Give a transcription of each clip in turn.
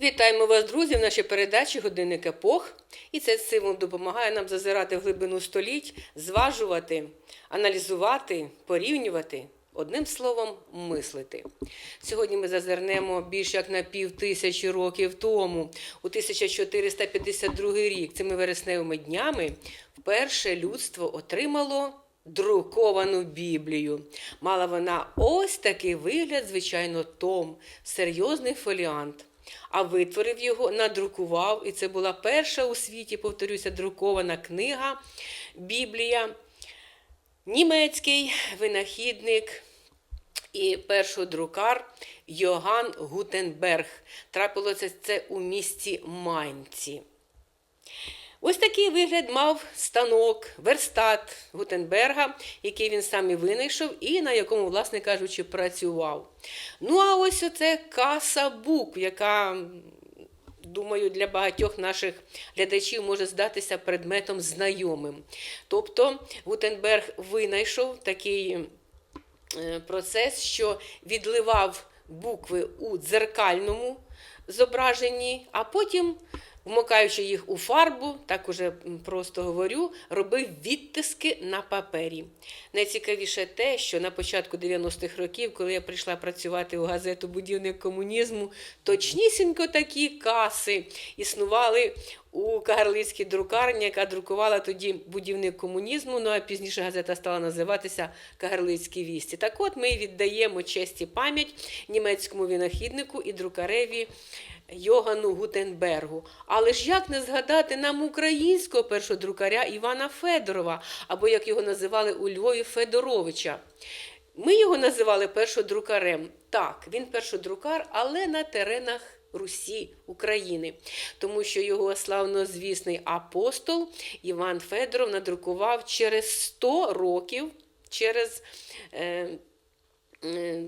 Вітаємо вас, друзі, в нашій передачі Годинник епох. І цей символ допомагає нам зазирати в глибину століть, зважувати, аналізувати, порівнювати, одним словом, мислити. Сьогодні ми зазирнемо більше як на пів тисячі років тому, у 1452 рік, цими вересневими днями, вперше людство отримало. Друковану Біблію. Мала вона ось такий вигляд, звичайно, том, серйозний фоліант. А витворив його, надрукував, і це була перша у світі, повторюся, друкована книга Біблія. Німецький винахідник і першодрукар Йоган Гутенберг. Трапилося це у місті Майнці. Ось такий вигляд мав станок, верстат Гутенберга, який він сам і винайшов, і на якому, власне кажучи, працював. Ну, а ось оце каса букв, яка, думаю, для багатьох наших глядачів може здатися предметом знайомим. Тобто Гутенберг винайшов такий е, процес, що відливав букви у дзеркальному зображенні, а потім вмикаючи їх у фарбу, так уже просто говорю, робив відтиски на папері. Найцікавіше те, що на початку 90-х років, коли я прийшла працювати у газету Будівник комунізму, точнісінько такі каси існували у Кагарлицькій друкарні, яка друкувала тоді будівник комунізму. Ну а пізніше газета стала називатися Кагарлицькі вісті. Так от ми віддаємо честь і пам'ять німецькому винахіднику і друкареві. Йогану Гутенбергу. Але ж як не згадати нам українського першодрукаря Івана Федорова, або як його називали у Львові Федоровича. Ми його називали першодрукарем. Так, він першодрукар, але на теренах Русі України, тому що його славнозвісний апостол Іван Федоров надрукував через 100 років, через. Е, е,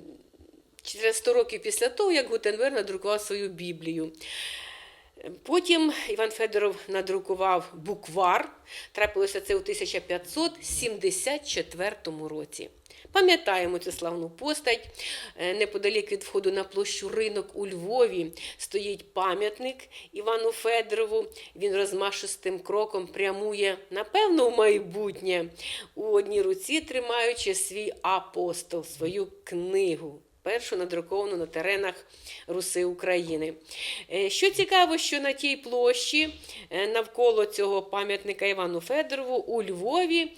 через 100 років після того, як Гутенберг надрукував свою Біблію. Потім Іван Федоров надрукував буквар. Трапилося це у 1574 році. Пам'ятаємо цю славну постать. Неподалік від входу на площу ринок у Львові стоїть пам'ятник Івану Федорову. Він розмашистим кроком прямує, напевно, в майбутнє, у одній руці тримаючи свій апостол, свою книгу першу надруковану на теренах Руси України. Що цікаво, що на тій площі навколо цього пам'ятника Івану Федорову у Львові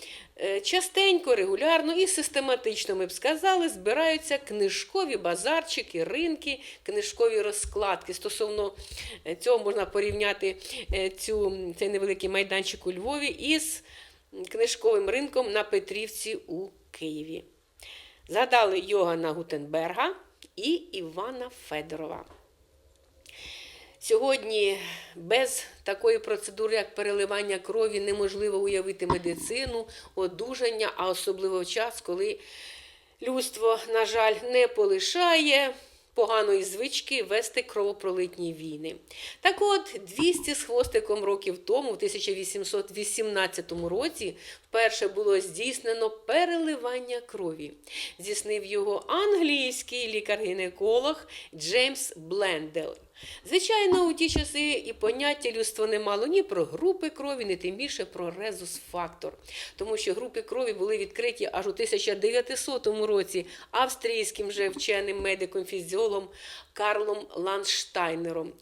частенько, регулярно і систематично, ми б сказали, збираються книжкові базарчики, ринки, книжкові розкладки. Стосовно цього можна порівняти цю, цей невеликий майданчик у Львові із книжковим ринком на Петрівці у Києві. Згадали Йогана Гутенберга і Івана Федорова. Сьогодні без такої процедури, як переливання крові, неможливо уявити медицину, одужання, а особливо в час, коли людство, на жаль, не полишає поганої звички вести кровопролитні війни. Так от, 200 з хвостиком років тому, в 1818 році, вперше було здійснено переливання крові. Здійснив його англійський лікар-гінеколог Джеймс Блендел. Звичайно, у ті часи і поняття людство не мало ні про групи крові, ні тим більше про резус-фактор. Тому що групи крові були відкриті аж у 1900 році австрійським же вченим медиком-фізіолом Карлом Ланштайнером.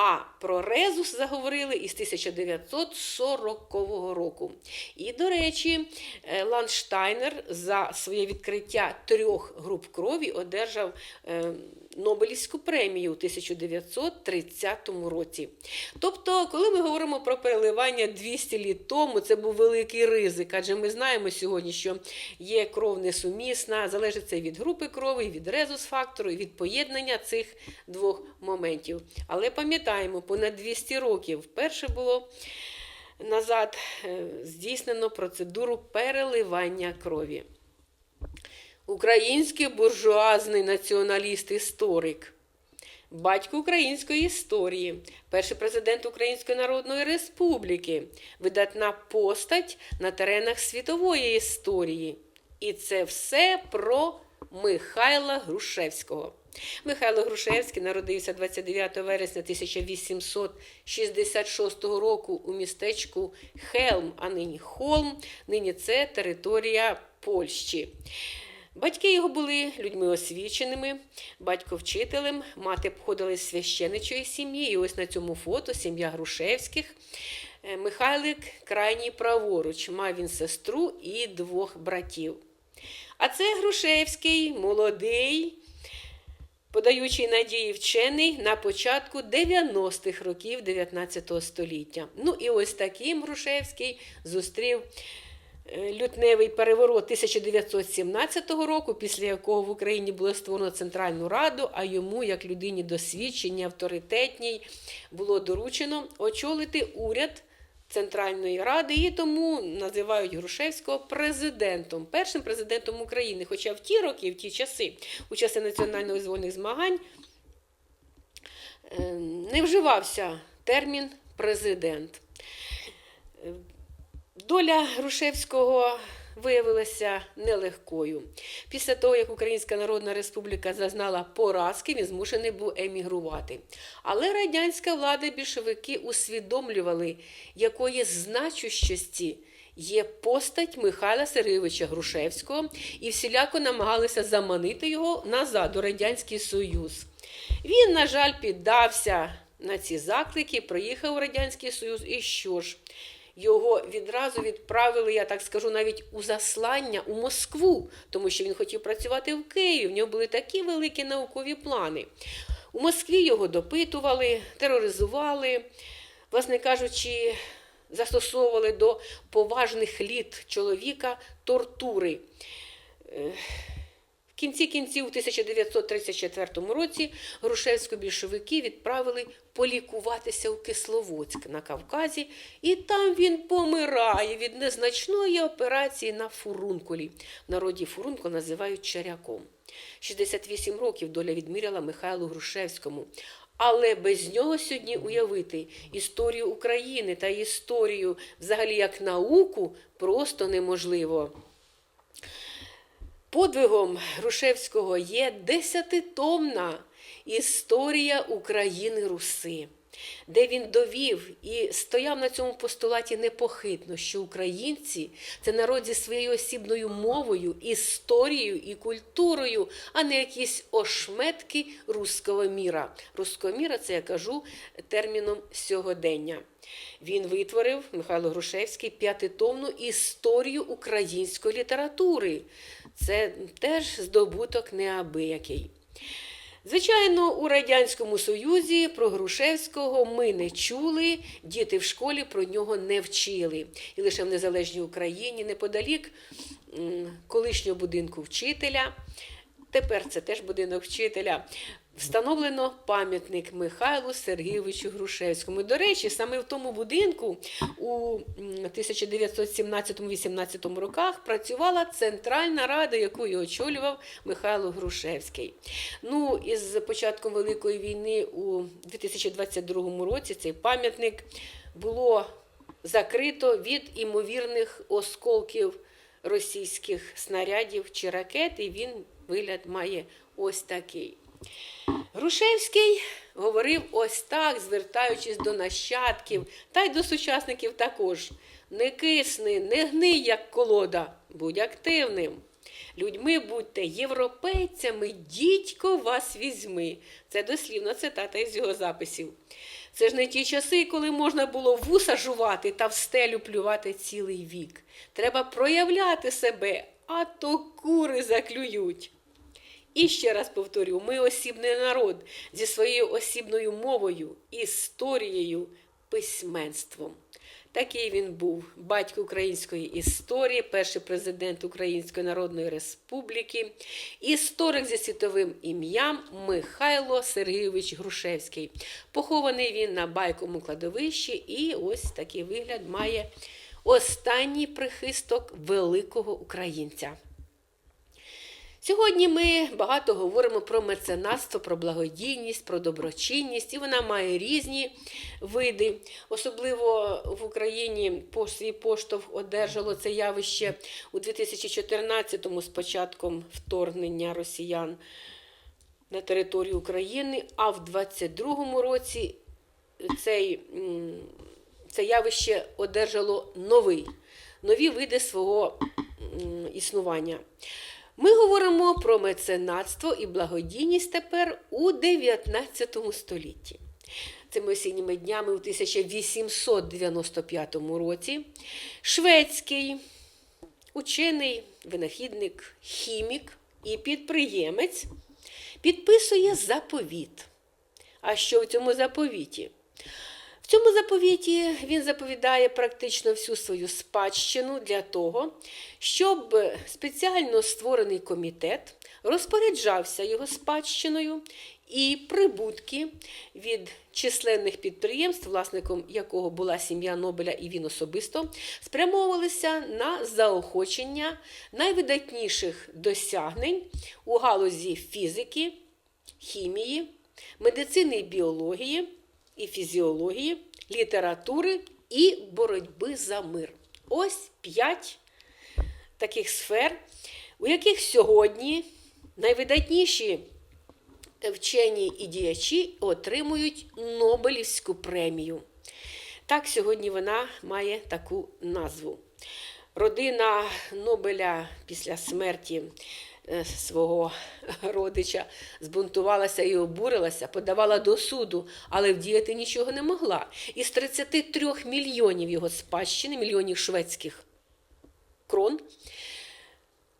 А про резус заговорили із 1940 року. І, до речі, Ланштайнер за своє відкриття трьох груп крові одержав Нобелівську премію у 1930 році. Тобто, коли ми говоримо про переливання 200 літ тому, це був великий ризик, адже ми знаємо сьогодні, що є кров несумісна, залежить це від групи крові, від резус-фактору, від поєднання цих двох моментів. Але пам'ятаємо, понад 200 років вперше було. Назад здійснено процедуру переливання крові. Український буржуазний націоналіст-історик, батько української історії, перший президент Української Народної Республіки, видатна постать на теренах світової історії. І це все про Михайла Грушевського. Михайло Грушевський народився 29 вересня 1866 року у містечку Хелм, а нині Холм. Нині це територія Польщі. Батьки його були людьми освіченими, батько вчителем, мати походила з священичої сім'ї. І ось на цьому фото сім'я Грушевських. Е, Михайлик крайній праворуч, мав він сестру і двох братів. А це Грушевський, молодий, подаючий надії вчений на початку 90-х років 19 століття. Ну і ось таким Грушевський зустрів е, лютневий переворот 1917 року, після якого в Україні було створено Центральну Раду, а йому, як людині досвідченій, авторитетній, було доручено очолити уряд. Центральної Ради і тому називають Грушевського президентом, першим президентом України. Хоча в ті роки, в ті часи, у часи національно-визвольних змагань, е, не вживався термін президент. Е, Доля Грушевського виявилася нелегкою. Після того, як Українська Народна Республіка зазнала поразки, він змушений був емігрувати. Але радянська влада більшовики усвідомлювали, якої значущості є постать Михайла Сергійовича Грушевського і всіляко намагалися заманити його назад у Радянський Союз. Він, на жаль, піддався на ці заклики, приїхав у Радянський Союз. І що ж? Його відразу відправили, я так скажу, навіть у заслання у Москву, тому що він хотів працювати в Києві. В нього були такі великі наукові плани. У Москві його допитували, тероризували, власне кажучи, застосовували до поважних літ чоловіка тортури. Кінці кінців, у 1934 році, Грушевську більшовики відправили полікуватися у Кисловодськ на Кавказі, і там він помирає від незначної операції на фурункулі. В народі фурункул називають черяком. 68 років доля відміряла Михайлу Грушевському. Але без нього сьогодні уявити історію України та історію взагалі як науку просто неможливо. Подвигом Грушевського є десятитомна історія України Руси, де він довів і стояв на цьому постулаті непохитно, що українці це народ зі своєю осібною мовою, історією і культурою, а не якісь ошметки руського міра. Руського міра це я кажу терміном сьогодення. Він витворив Михайло Грушевський п'ятитомну історію української літератури. Це теж здобуток неабиякий. Звичайно, у Радянському Союзі про Грушевського ми не чули, діти в школі про нього не вчили. І лише в незалежній Україні, неподалік колишнього будинку вчителя, тепер це теж будинок вчителя. Встановлено пам'ятник Михайлу Сергійовичу Грушевському. До речі, саме в тому будинку у 1917-18 роках працювала Центральна Рада, яку і очолював Михайло Грушевський. Ну, із початком Великої війни у 2022 році цей пам'ятник було закрито від імовірних осколків російських снарядів чи ракет, і він вигляд має ось такий. Грушевський говорив ось так, звертаючись до нащадків та й до сучасників також. Не кисни, не гний, як колода, будь активним. Людьми будьте європейцями, дідько вас візьми. Це дослівна цитата із його записів. Це ж не ті часи, коли можна було вуса жувати та в стелю плювати цілий вік. Треба проявляти себе, а то кури заклюють. І ще раз повторю: ми осібний народ зі своєю осібною мовою, історією, письменством. Такий він був батько української історії, перший президент Української Народної Республіки, історик зі світовим ім'ям Михайло Сергійович Грушевський. Похований він на байковому кладовищі, і ось такий вигляд має останній прихисток великого українця. Сьогодні ми багато говоримо про меценатство, про благодійність, про доброчинність, і вона має різні види. Особливо в Україні свій поштовх одержало це явище у 2014-му з початком вторгнення росіян на територію України, а в 22-му році цей, це явище одержало новий, нові види свого існування. Ми говоримо про меценатство і благодійність тепер у 19 столітті. Цими осінніми днями у 1895 році шведський учений, винахідник, хімік і підприємець підписує заповіт. А що в цьому заповіті? Цьому заповіті він заповідає практично всю свою спадщину для того, щоб спеціально створений комітет розпоряджався його спадщиною і прибутки від численних підприємств, власником якого була сім'я Нобеля і він особисто, спрямовувалися на заохочення найвидатніших досягнень у галузі фізики, хімії, медицини і біології і фізіології, літератури і боротьби за мир. Ось п'ять таких сфер, у яких сьогодні найвидатніші вчені і діячі отримують Нобелівську премію. Так, сьогодні вона має таку назву. Родина Нобеля після смерті свого родича збунтувалася і обурилася, подавала до суду, але вдіяти нічого не могла. Із 33 мільйонів його спадщини, мільйонів шведських крон,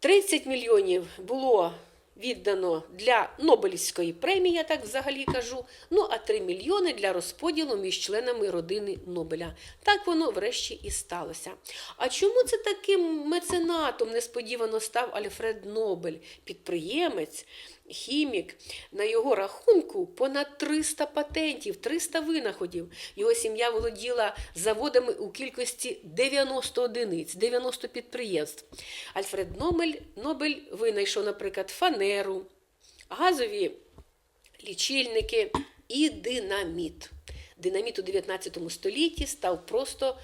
30 мільйонів було віддано для Нобелівської премії, я так взагалі кажу. Ну а 3 мільйони для розподілу між членами родини Нобеля. Так воно врешті і сталося. А чому це таким меценатом несподівано став Альфред Нобель, підприємець? Хімік на його рахунку понад 300 патентів, 300 винаходів. Його сім'я володіла заводами у кількості 90 одиниць, 90 підприємств. Альфред Нобель, Нобель винайшов, наприклад, фанеру, газові лічильники і динаміт. Динаміт у 19 столітті став просто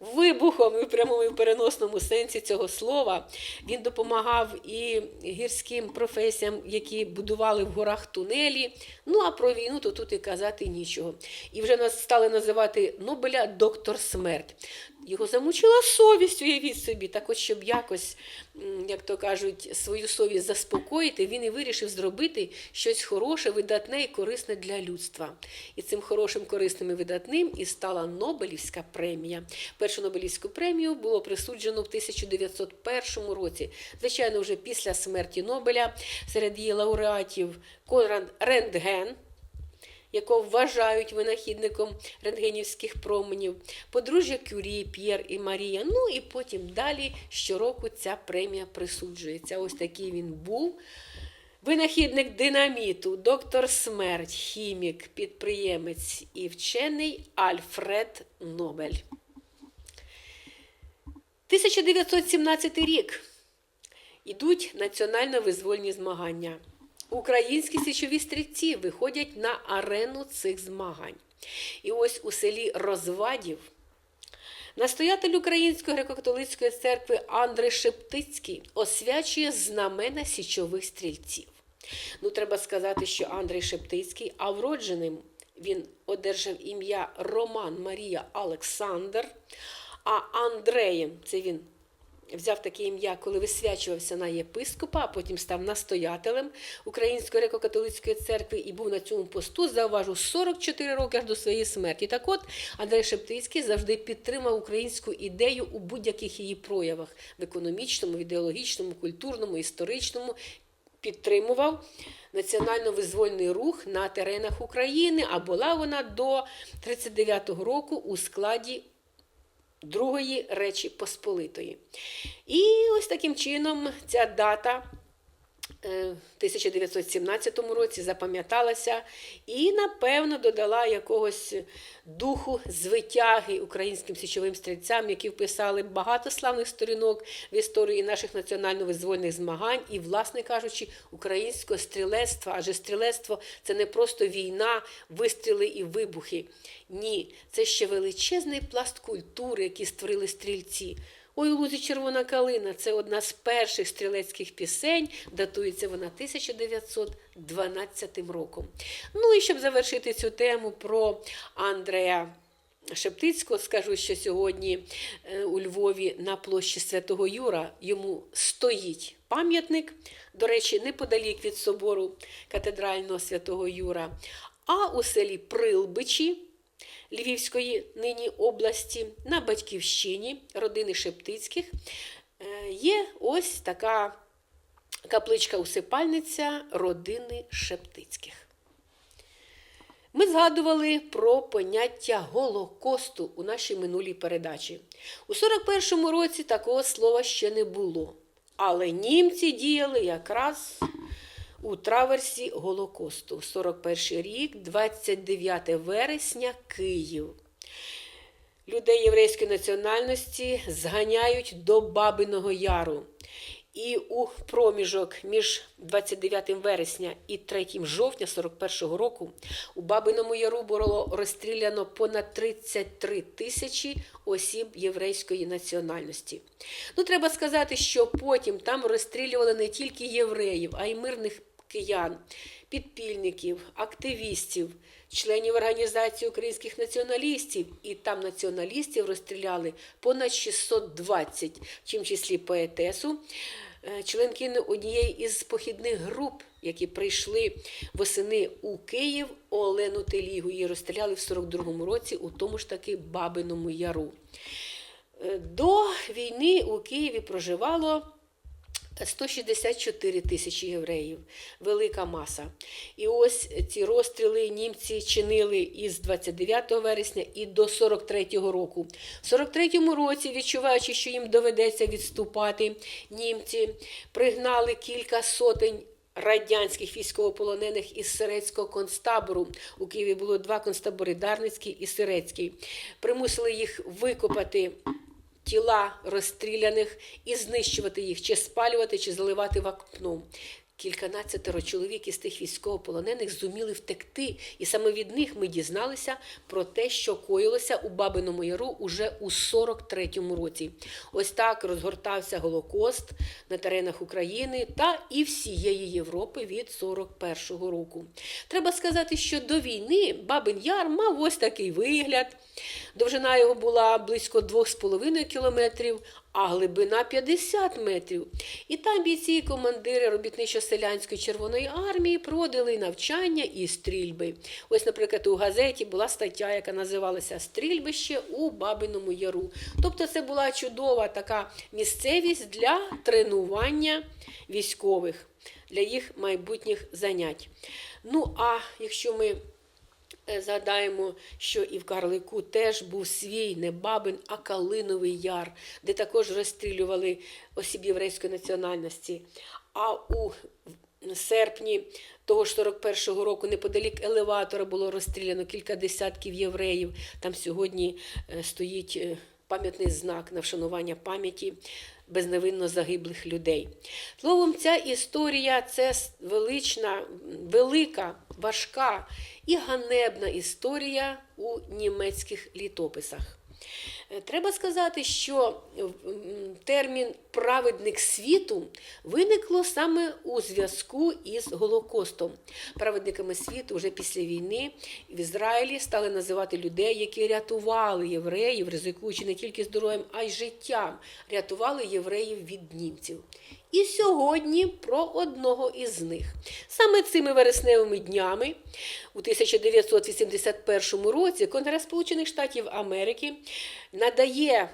вибухом і в прямому і в переносному сенсі цього слова. Він допомагав і гірським професіям, які будували в горах тунелі. Ну а про війну то тут і казати нічого. І вже нас стали називати Нобеля доктор смерть. Його замучила совість, уявіть собі. Так от, щоб якось, як то кажуть, свою совість заспокоїти, він і вирішив зробити щось хороше, видатне і корисне для людства. І цим хорошим, корисним і видатним і стала Нобелівська премія. Першу Нобелівську премію було присуджено в 1901 році. Звичайно, вже після смерті Нобеля серед її лауреатів Конрад Рентген якого вважають винахідником рентгенівських променів, подружжя Кюрі, П'єр і Марія. Ну і потім далі щороку ця премія присуджується. Ось такий він був. Винахідник динаміту, доктор смерть, хімік, підприємець і вчений Альфред Нобель. 1917 рік. Ідуть національно-визвольні змагання. Українські січові стрільці виходять на арену цих змагань. І ось у селі Розвадів настоятель Української греко-католицької церкви Андрей Шептицький освячує знамена січових стрільців. Ну, треба сказати, що Андрей Шептицький, а вродженим він одержав ім'я Роман Марія Олександр, а Андреєм це він взяв таке ім'я, коли висвячувався на єпископа, а потім став настоятелем Української греко-католицької церкви і був на цьому посту, зауважу, 44 роки аж до своєї смерті. Так от Андрей Шептицький завжди підтримав українську ідею у будь-яких її проявах в економічному, ідеологічному, культурному, історичному. Підтримував національно-визвольний рух на теренах України, а була вона до 39-го року у складі Другої Речі Посполитої. І ось таким чином ця дата 1917 році запам'яталася і, напевно, додала якогось духу звитяги українським січовим стрільцям, які вписали багато славних сторінок в історії наших національно-визвольних змагань і, власне кажучи, українського стрілецтва. Адже стрілецтво це не просто війна, вистріли і вибухи. Ні, це ще величезний пласт культури, який створили стрільці. Ой, лузі червона калина це одна з перших стрілецьких пісень, датується вона 1912 роком. Ну і щоб завершити цю тему про Андрея Шептицького, скажу, що сьогодні е, у Львові на площі Святого Юра йому стоїть пам'ятник, до речі, неподалік від собору катедрального Святого Юра, а у селі Прилбичі. Львівської нині області на батьківщині родини Шептицьких е, є ось така капличка-усипальниця родини Шептицьких. Ми згадували про поняття Голокосту у нашій минулій передачі. У 41-му році такого слова ще не було. Але німці діяли якраз у траверсі Голокосту. 41 рік, 29 вересня, Київ. Людей єврейської національності зганяють до Бабиного Яру. І у проміжок між 29 вересня і 3 жовтня 41-го року у Бабиному Яру було розстріляно понад 33 тисячі осіб єврейської національності. Ну, треба сказати, що потім там розстрілювали не тільки євреїв, а й мирних киян, підпільників, активістів, членів організації українських націоналістів. І там націоналістів розстріляли понад 620, в чим числі поетесу, е, членкини однієї із похідних груп, які прийшли восени у Київ Олену Телігу. Її розстріляли в 42-му році у тому ж таки Бабиному Яру. Е, До війни у Києві проживало 164 тисячі євреїв, велика маса. І ось ці розстріли німці чинили із 29 вересня і до 43-го року. В 43-му році, відчуваючи, що їм доведеться відступати, німці пригнали кілька сотень. Радянських військовополонених із Сирецького концтабору у Києві було два концтабори Дарницький і Сирецький. Примусили їх викопати тіла розстріляних і знищувати їх, чи спалювати, чи заливати вапном. Кільканадцятеро чоловік із тих військовополонених зуміли втекти, і саме від них ми дізналися про те, що коїлося у Бабиному Яру уже у 43-му році. Ось так розгортався Голокост на теренах України та і всієї Європи від 41-го року. Треба сказати, що до війни Бабин Яр мав ось такий вигляд. Довжина його була близько 2,5 кілометрів, а глибина 50 метрів. І там бійці і командири робітничо-селянської Червоної армії проводили навчання і стрільби. Ось, наприклад, у газеті була стаття, яка називалася Стрільбище у Бабиному Яру. Тобто це була чудова така місцевість для тренування військових, для їх майбутніх занять. Ну, а якщо ми Згадаємо, що і в Карлику теж був свій не Бабин, а Калиновий Яр, де також розстрілювали осіб єврейської національності. А у серпні того ж 41-го року неподалік елеватора було розстріляно кілька десятків євреїв. Там сьогодні е, стоїть е, пам'ятний знак на вшанування пам'яті безневинно загиблих людей. Словом, ця історія це велична, велика, важка і ганебна історія у німецьких літописах. Е, Треба сказати, що термін праведник світу виникло саме у зв'язку із Голокостом. Праведниками світу вже після війни в Ізраїлі стали називати людей, які рятували євреїв, ризикуючи не тільки здоров'ям, а й життям, рятували євреїв від німців. І сьогодні про одного із них. Саме цими вересневими днями у 1981 році Конгрес Сполучених Штатів Америки надає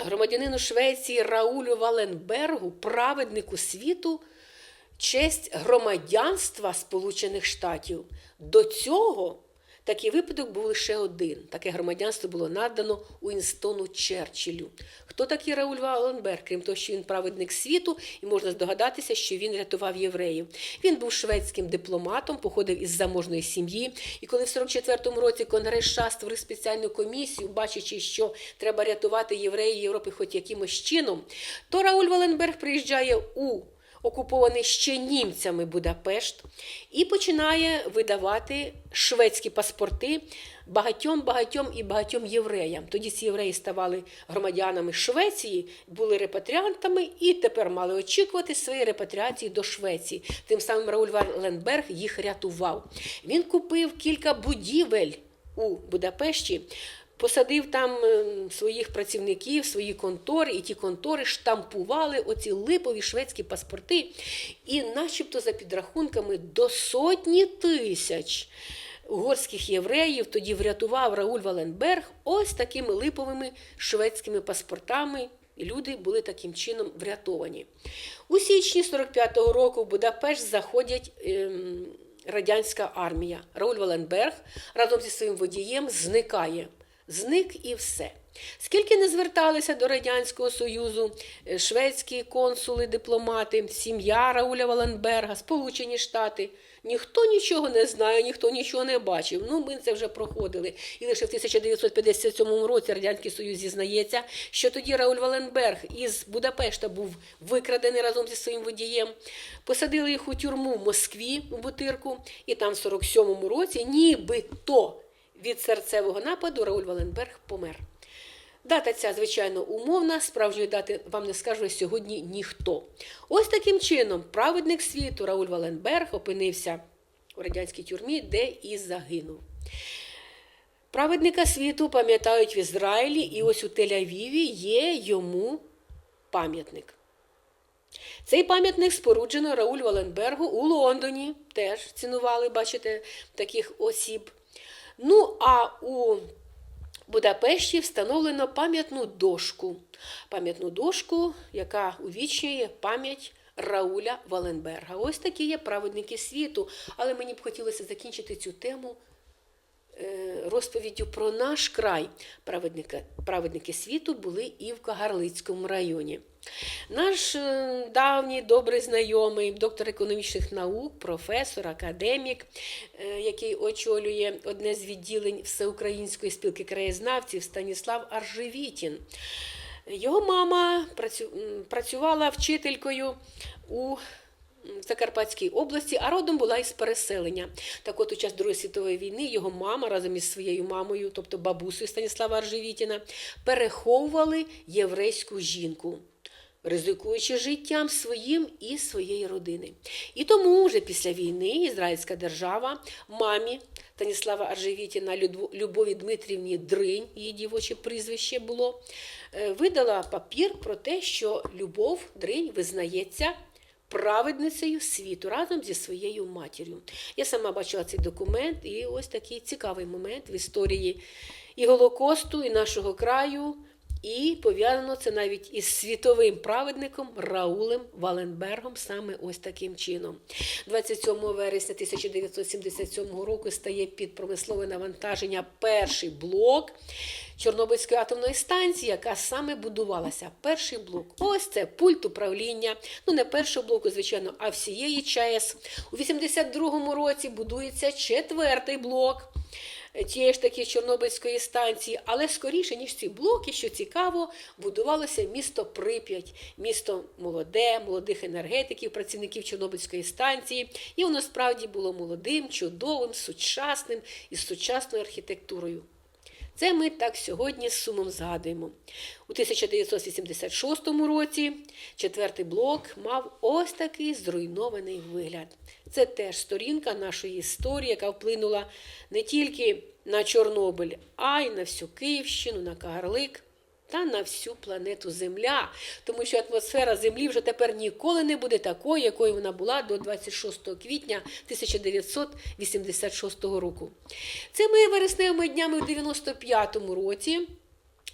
громадянину Швеції Раулю Валенбергу, праведнику світу, честь громадянства Сполучених Штатів. До цього такий випадок був лише один. Таке громадянство було надано Уінстону Черчиллю. Хто такий Рауль Валенберг? Крім того, що він праведник світу, і можна здогадатися, що він рятував євреїв. Він був шведським дипломатом, походив із заможної сім'ї. І коли в 44-му році Конгрес США створив спеціальну комісію, бачачи, що треба рятувати євреїв Європи хоч якимось чином, то Рауль Валенберг приїжджає у окупований ще німцями Будапешт, і починає видавати шведські паспорти багатьом, багатьом і багатьом євреям. Тоді ці євреї ставали громадянами Швеції, були репатріантами і тепер мали очікувати своєї репатріації до Швеції. Тим самим Рауль Валенберг їх рятував. Він купив кілька будівель у Будапешті. Посадив там е, своїх працівників, свої контори, і ті контори штампували оці липові шведські паспорти, і, начебто, за підрахунками, до сотні тисяч угорських євреїв тоді врятував Рауль Валенберг ось такими липовими шведськими паспортами. І люди були таким чином врятовані. У січні 45-го року в Будапешт заходять. Ем, Радянська армія Рауль Валенберг разом зі своїм водієм зникає зник і все. Скільки не зверталися до Радянського Союзу, е, шведські консули, дипломати, сім'я Рауля Валенберга, Сполучені Штати, ніхто нічого не знає, ніхто нічого не бачив. Ну, ми це вже проходили. І лише в 1957 році Радянський Союз зізнається, що тоді Рауль Валенберг із Будапешта був викрадений разом зі своїм водієм. Посадили їх у тюрму в Москві у Бутирку, і там в 47-му році нібито від серцевого нападу Рауль Валенберг помер. Дата ця, звичайно, умовна, справжньої дати вам не скаже сьогодні ніхто. Ось таким чином праведник світу Рауль Валенберг опинився у радянській тюрмі, де і загинув. Праведника світу пам'ятають в Ізраїлі, і ось у Тель-Авіві є йому пам'ятник. Цей пам'ятник споруджено Рауль Валенбергу у Лондоні. Теж цінували, бачите, таких осіб. Ну, а у Будапешті встановлено пам'ятну дошку. Пам'ятну дошку, яка увічнює пам'ять Рауля Валенберга. Ось такі є праведники світу. Але мені б хотілося закінчити цю тему розповіддю про наш край. Праведники, праведники світу були і в Кагарлицькому районі. Наш е, давній добрий знайомий, доктор економічних наук, професор, академік, е, який очолює одне з відділень Всеукраїнської спілки краєзнавців Станіслав Аржевітін. Його мама працювала вчителькою у Закарпатській області, а родом була із переселення. Так от у час Другої світової війни його мама разом із своєю мамою, тобто бабусею Станіслава Аржевітіна, переховували єврейську жінку ризикуючи життям своїм і своєї родини. І тому вже після війни Ізраїльська держава мамі Таніслава Аржевітіна Любові Дмитрівні Дринь, її дівоче прізвище було, е, видала папір про те, що Любов Дринь визнається. Праведницею світу разом зі своєю матір'ю. Я сама бачила цей документ, і ось такий цікавий момент в історії і Голокосту, і нашого краю. І пов'язано це навіть із світовим праведником Раулем Валенбергом, саме ось таким чином. 27 вересня 1977 року стає під промислове навантаження перший блок Чорнобильської атомної станції, яка саме будувалася. Перший блок. Ось це пульт управління. Ну, не першого блоку, звичайно, а всієї ЧАЕС. У 82-му році будується четвертий блок тієї ж таки Чорнобильської станції, але скоріше, ніж ці блоки, що цікаво, будувалося місто Прип'ять, місто молоде, молодих енергетиків, працівників Чорнобильської станції. І воно справді було молодим, чудовим, сучасним і з сучасною архітектурою. Це ми так сьогодні з сумом згадуємо. У 1986 році четвертий блок мав ось такий зруйнований вигляд. Це теж сторінка нашої історії, яка вплинула не тільки на Чорнобиль, а й на всю Київщину, на Кагарлик та на всю планету Земля, тому що атмосфера Землі вже тепер ніколи не буде такою, якою вона була до 26 квітня 1986 року. Цими вересневими днями у 95-му році.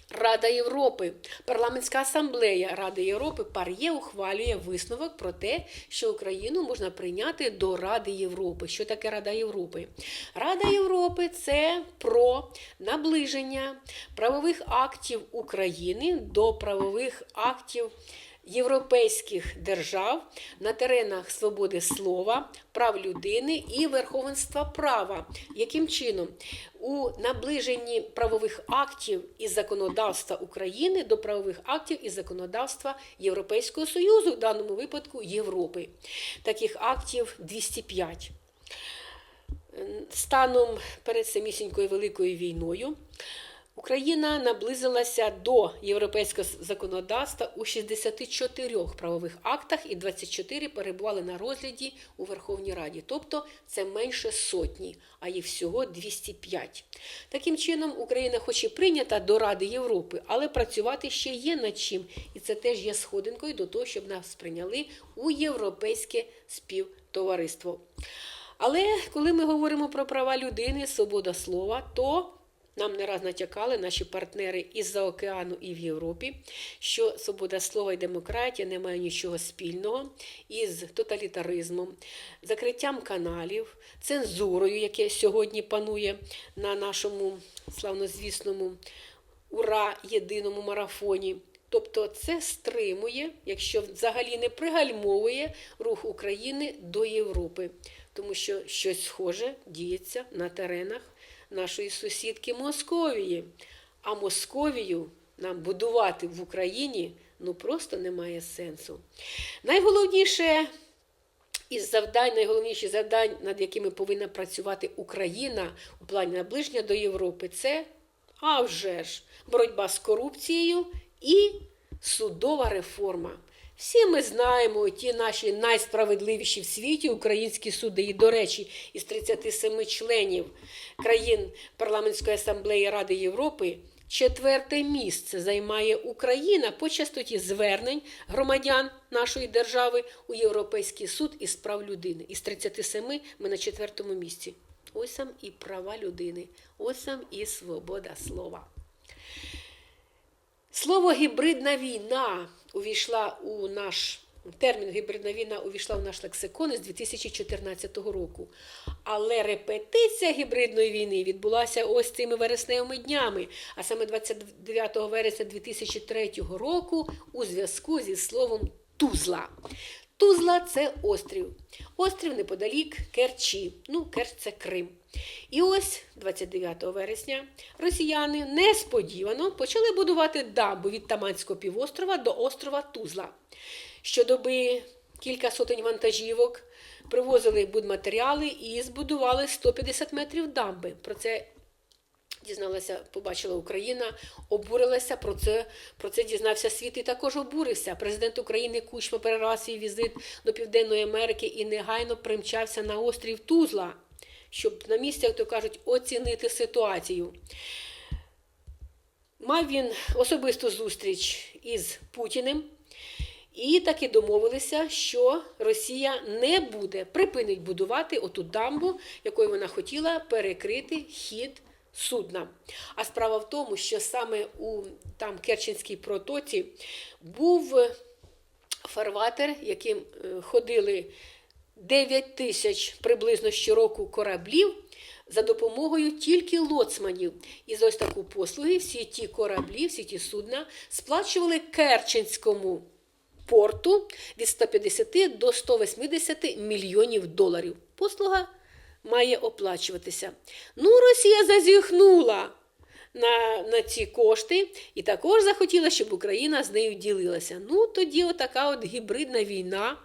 Рада Європи, парламентська асамблея Ради Європи ПАРЄ ухвалює висновок про те, що Україну можна прийняти до Ради Європи. Що таке Рада Європи? Рада Європи це про наближення правових актів України до правових актів європейських держав на теренах свободи слова, прав людини і верховенства права. Яким чином? У наближенні правових актів і законодавства України до правових актів і законодавства Європейського Союзу, в даному випадку Європи. Таких актів 205. Станом перед самісінькою великою війною Україна наблизилася до європейського законодавства у 64 правових актах і 24 перебували на розгляді у Верховній Раді. Тобто це менше сотні, а їх всього 205. Таким чином, Україна, хоч і прийнята до Ради Європи, але працювати ще є над чим, і це теж є сходинкою до того, щоб нас прийняли у європейське співтовариство. Але коли ми говоримо про права людини, свобода слова, то нам не раз натякали наші партнери із-за океану і в Європі, що свобода слова і демократія не мають нічого спільного із тоталітаризмом, закриттям каналів, цензурою, яке сьогодні панує на нашому славнозвісному ура єдиному марафоні. Тобто це стримує, якщо взагалі не пригальмовує рух України до Європи, тому що щось схоже діється на теренах нашої сусідки Московії. А Московію нам будувати в Україні ну просто немає сенсу. Найголовніше із завдань, найголовніші завдань, над якими повинна працювати Україна у плані наближення до Європи, це а вже ж боротьба з корупцією і судова реформа. Всі ми знаємо ті наші найсправедливіші в світі українські суди. І, до речі, із 37 членів країн Парламентської асамблеї Ради Європи четверте місце займає Україна по частоті звернень громадян нашої держави у Європейський суд із прав людини. Із 37 ми на четвертому місці. Ось сам і права людини, ось сам і свобода слова. Слово гібридна війна увійшла у наш термін гібридна війна увійшла в наш лексикон із 2014 року. Але репетиція гібридної війни відбулася ось цими вересневими днями, а саме 29 вересня 2003 року у зв'язку зі словом Тузла. Тузла це острів. Острів неподалік Керчі. Ну, Керч це Крим. І ось 29 вересня росіяни несподівано почали будувати дамбу від Таманського півострова до острова Тузла. Щодоби кілька сотень вантажівок привозили будматеріали і збудували 150 метрів дамби. Про це дізналася, побачила Україна, обурилася. Про це про це дізнався світ і також обурився. Президент України Кучма перервав свій візит до Південної Америки і негайно примчався на острів Тузла, щоб на місці, як то кажуть, оцінити ситуацію. Мав він особисту зустріч із Путіним. І таки домовилися, що Росія не буде припинить будувати оту дамбу, якою вона хотіла перекрити хід судна. А справа в тому, що саме у там Керченській протоці був фарватер, яким е, ходили 9 тисяч приблизно щороку кораблів. За допомогою тільки лоцманів. І за ось таку послуги всі ті кораблі, всі ті судна сплачували Керченському порту від 150 до 180 мільйонів доларів. Послуга має оплачуватися. Ну, Росія зазіхнула на на ці кошти і також захотіла, щоб Україна з нею ділилася. Ну, тоді отака от гібридна війна.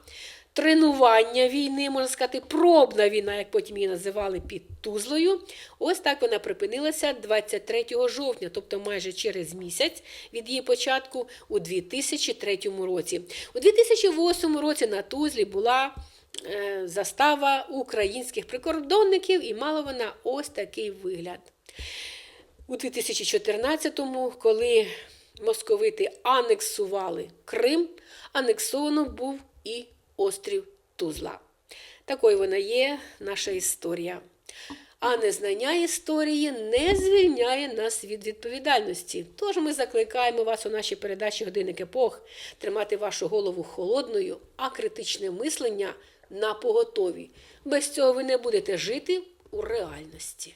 Тренування війни, можна сказати, пробна війна, як потім її називали під Тузлою. Ось так вона припинилася 23 жовтня, тобто майже через місяць від її початку у 2003 році. У 2008 році на Тузлі була застава українських прикордонників, і мала вона ось такий вигляд. У 2014-му, коли московити анексували Крим, анексовано був і острів Тузла. Такою вона є наша історія. А незнання історії не звільняє нас від відповідальності. Тож ми закликаємо вас у нашій передачі Годинник епох тримати вашу голову холодною, а критичне мислення на поготові. Без цього ви не будете жити у реальності.